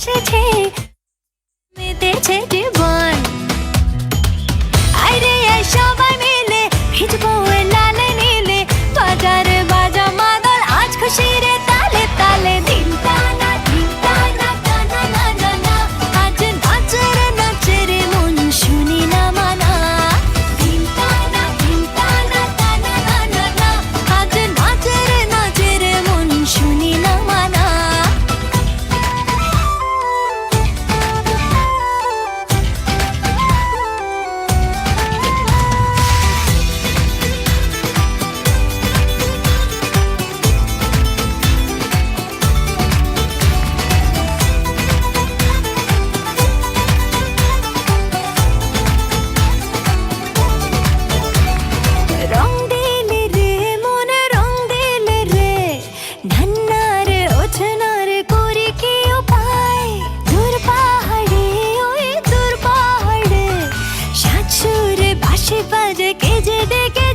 এসেছে। মেতে জীবন আশেপাশে কে যে ডেকে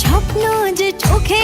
স্বপ্ন যে চোখে